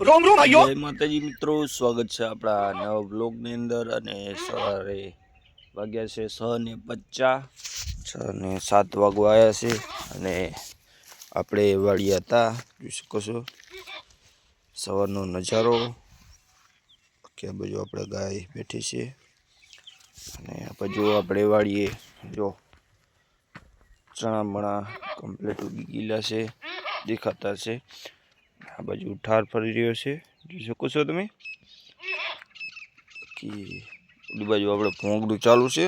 રોમ રોમ, આયો. જય માતાજી મિત્રો, સ્વાગત છે આપણા નવા બ્લોગની અંદર અને સવારે વાગ્યા છે છ ને પચાસ. છ ને સાત વાગવા આવ્યા છે અને આપણે વાળીયા હતા. જોઈ શકો છો. સવારનો નજારો. કે બાજુ આપણે ગાય બેઠી છે. અને બાજુ આપણે વાળીએ. જો ચણા મણા કમ્પ્લીટ ઉગી ગયેલા છે. દેખાતા છે. આ બાજુ ઠાર ફરી રહ્યો છે. જોઈ શકો છો તમે? ઓલી બાજુ આપણે ભોંગડું ચાલુ છે.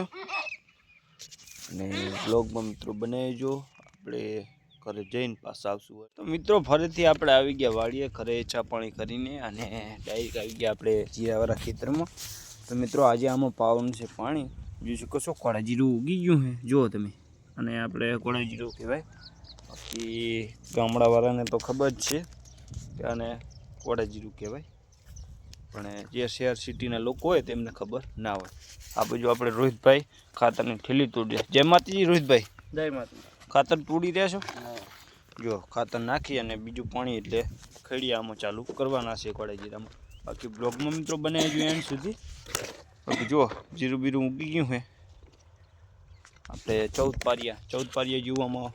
અને બ્લોગમાં મિત્રો બનાવીજો આપણે ઘરે જઈને પાછા આવશું. તો મિત્રો ફરીથી આપણે આવી ગયા વાડીએ ઘરે ચા પાણી કરીને અને ડાયરેક્ટ આવી ગયા આપણે જીરાવાળા ખેતરમાં. તો મિત્રો આજે આમાં પાવાનું છે પાણી. જોઈ શકો છો, કોળા જીરું ઉગી ગયું છે. જુઓ તમે. અને આપણે કોળા જીરું કહેવાય. બાકી ગામડાવાળાને તો ખબર જ છે. કે આને કોળા જીરું કહેવાય. પણ જે શહેર સિટીના લોકો હોય તેમને ખબર ના હોય. આ બાજુ આપણે રોહિતભાઈ ખાતરની ઠેલી તોડી જય માતાજી રોહિતભાઈ. જય માતા ખાતર તોડી રહ્યા છો? જો ખાતર નાખી અને બીજું પાણી એટલે ખેડિયામાં ચાલુ કરવાના છે કોડા જીરામાં બાકી બ્લોગમાં મિત્રો બનાવી જોઈએ એન્ડ સુધી. બાકી જો જીરું બીરું ઉગી ગયું છે આપણે ચૌદ પારિયા ચૌદ પારિયા જીવવામાં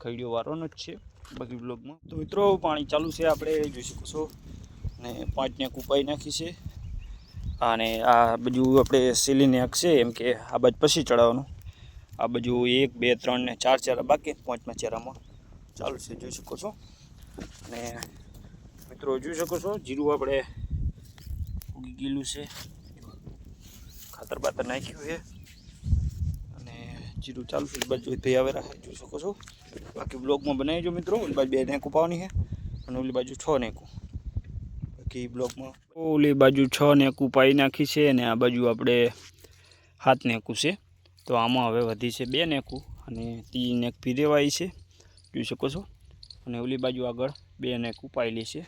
ખેડિયો વારોનો જ છે. બાકી બ્લોગમાં તો મિત્રો, પાણી ચાલુ છે, આપણે જોઈ શકો છો. ને પાંચને કૂપાઈ નાખી છે. અને આ બાજુ આપણે સીલીને છે એમ કે આ બાજુ પછી ચડાવવાનું. આ બાજુ એક, બે, ત્રણ ને ચાર ચારા બાકી, પાંચમા ચારામાં ચાલુ છે, જોઈ શકો છો. અને મિત્રો, જોઈ શકો છો, જીરું આપણે ઉગી ગયેલું છે. ખાતર બાતર નાખ્યું છે. અને જીરું ચાલુ છે. બાજુ ભાઈ આવે રાખે જોઈ શકો છો. બાકી બ્લોગમાં બનાવી જો મિત્રો. ઓલી બાજુ બે નેકું પાવાની છે અને ઓલી બાજુ છ નેકું. બાકી બ્લોગમાં ઓલી બાજુ છ નેકું પાઈ નાખી છે અને આ બાજુ આપણે હાથ નેકું છે. તો આમાં હવે વધી છે બે નેકું અને ત્રીજી નેક ભીરેવાઈ છે. જોઈ શકો છો. અને ઓલી બાજુ આગળ બે નેકું પાયેલી છે.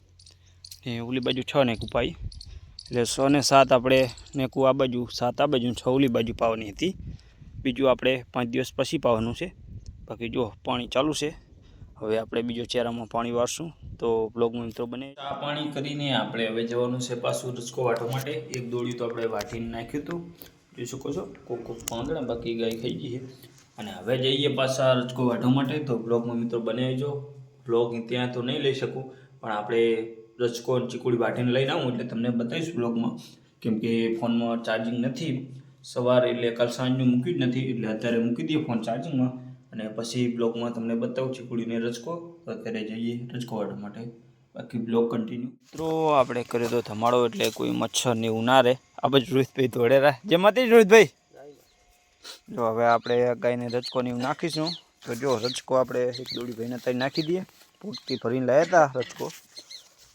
ને ઓલી બાજુ છ નેકું પાઈ. એટલે સો ને સાત આપણે નેકું આ બાજુ, સાત આ બાજુ છ ઓલી બાજુ પાવાની હતી. બીજું આપણે પાંચ દિવસ પછી પાવાનું છે. બાકી જો પાણી ચાલુ છે, હવે આપણે બીજો ચહેરામાં પાણી વારશું. તો બ્લોગમાં મિત્રો બને. આ પાણી કરીને આપણે હવે જવાનું છે પાછું રસકો વાટવા માટે. એક દોડ્યું તો આપણે વાટીને નાખ્યું હતું. જોઈ શકો છો, કોક કોક પાંદડા, બાકી ગાય ખાઈ ગઈ છે. અને હવે જઈએ પાછા રચકો વાટવા માટે. તો બ્લોગમાં મિત્રો બનાવીજો. બ્લોગ ત્યાં તો નહીં લઈ શકું, પણ આપણે રચકો ચીકુડી વાટીને લઈને આવું એટલે તમને બતાવીશ બ્લોગમાં કેમ કે ફોનમાં ચાર્જિંગ નથી. સવારે એટલે કાલ સાંજનું મૂક્યું જ નથી એટલે અત્યારે મૂકી દઈએ ફોન ચાર્જિંગમાં અને પછી બ્લોગમાં તમને બતાવું ચીકુડીને રચકો તો અત્યારે જઈએ રચકો વાટવા માટે. બાકી બ્લોગ કન્ટિન્યુ મિત્રો, આપણે કર્યો તો ધમાડો એટલે કોઈ મચ્છર ને એવું ના રહે. આ બધું રોહિતભાઈ ધોળેરા જેમાંથી રોહિતભાઈ? જો હવે આપણે ગાયને રચકો ને એવું નાખીશું. તો જો રચકો આપણે એક દોડી ભાઈને ત્યાં નાખી દઈએ. પૂરતી ભરીને લાવ્યા હતા રચકો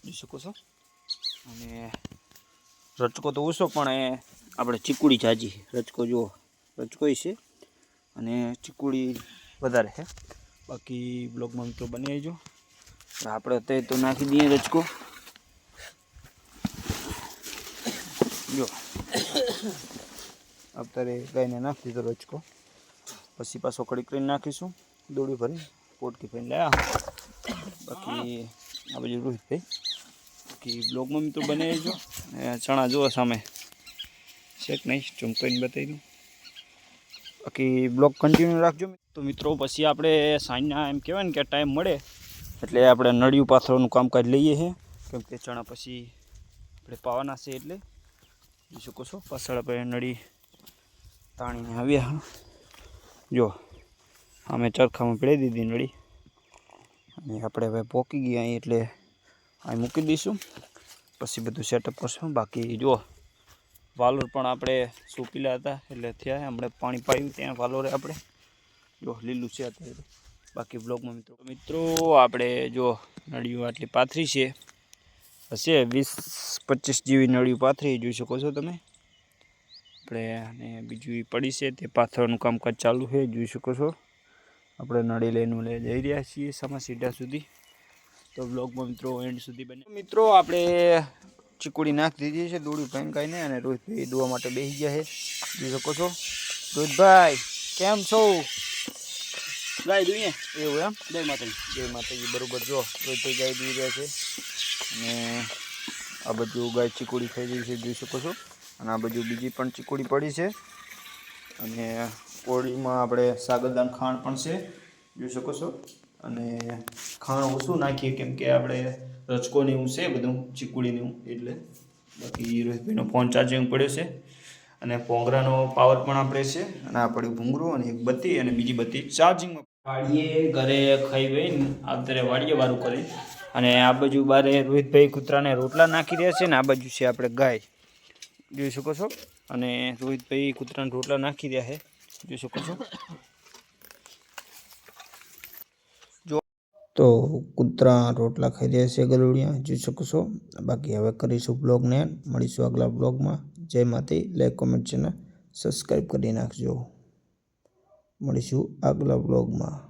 જોઈ શકો છો? અને રચકો તો ઓછો, પણ એ આપણે ચીકુડી જાજી રચકો જુઓ. રચકોય છે. અને ચીકુડી વધારે છે. બાકી બ્લોગમાં મિત્રો બની આવજો. આપણે અત્યારે તો નાખી દઈએ રચકો જો અત્યારે ગાયને નાખી દીધો રચકો પછી પાછો કડી કરીને નાખીશું. દોડી ભરી પોટકી ભરીને લાયા બાકી આ બાજુ રોહિતભાઈ. બાકી બ્લોગમાં મિત્રો બની આવજો. અને ચણા જુઓ સામે. શેક નહીં? ચમકાઈને બતાવી દઉં. બાકી બ્લોક કન્ટિન્યુ રાખજો તો મિત્રો, પછી આપણે સાંજના એમ કહેવાય ને કે ટાઈમ મળે, એટલે આપણે નળિયું પાથરવાનું કામકાજ લઈએ છીએ કેમ કે ચણા પછી આપણે પાવાના છે એટલે. જોઈ શકો છો, પાછળ આપણે નળી તાણીને આવ્યા જો, અમે ચરખામાં પડી દીધી નળી. અને આપણે હવે પોકી ગયા એટલે અહીં મૂકી દઈશું. પછી બધું સેટઅપ કરશું. બાકી જુઓ વાલોર પણ આપણે સૂપીલા હતા, એટલે થયા, હમણાં પાણી પાયું, ત્યાં વાલોરે આપણે, જો લીલું છે અત્યારે. બાકી બ્લોગમાં મિત્રો મિત્રો, આપણે જો નળીઓ આટલી પાથરી છે, હશે વીસ પચીસ જેવી નળીઓ પાથરી, જોઈ શકો છો તમે. આપણે અને બીજું પડી છે, તે પાથરવાનું કામકાજ ચાલુ છે, જોઈ શકો છો. આપણે નળી લઈને લઈ જઈ રહ્યા છીએ સમા સીધા. સુધી તો બ્લોગમાં મિત્રો એન્ડ સુધી બને મિત્રો, આપણે ચીકુડી નાખી દીધી છે દોડી નહીં અને રોહિતભાઈ દોવા માટે બેસી ગયા છે. જોઈ શકો છો. રોહિતભાઈ કેમ છો? ગાય દુઈએ. એવું એમ? જય માતાજી. જય માતાજી બરોબર. જો રોહિતભાઈ ગાય દઈ રહ્યા છે. અને આ બધું ગાય ચીકુડી ખાઈ ગઈ છે જોઈ શકો છો. અને આ બાજુ બીજી પણ ચીકુડી પડી છે. અને કોળીમાં આપણે સાગરદાન ખાંડ પણ છે જોઈ શકો છો. અને ખાણ ઓછું નાખીએ કેમ કે આપણે રચકોને એવું છે, બધું ચીકુડીને એવું, એટલે બાકી રોહિતભાઈનો ફોન ચાર્જિંગ પડ્યો છે. અને પોંગરાનો પાવર પણ આપણે છે, અને આ પડ્યું ભૂંગરું અને એક બત્તી, અને બીજી બત્તી ચાર્જિંગમાં વાડીએ ઘરે ખાઈ ગઈને અત્યારે વાડીએ વારું કરી. અને આ બાજુ બારે રોહિતભાઈ કૂતરાને રોટલા નાખી રહ્યા છે, ને આ બાજુ છે આપણે ગાય. જોઈ શકો છો? અને રોહિતભાઈ કૂતરાને રોટલા નાખી રહ્યા છે. જોઈ શકો છો? તો કૂતરા રોટલા ખાઈ રહ્યા છે ગલુડિયા. જોઈ શકશો બાકી હવે કરીશું બ્લોગને. મળીશું આગલા બ્લોગમાં. જય માતી લાઈક કોમેન્ટ ચેનલ સબસ્ક્રાઈબ કરી નાખજો. મળીશું આગલા બ્લોગમાં.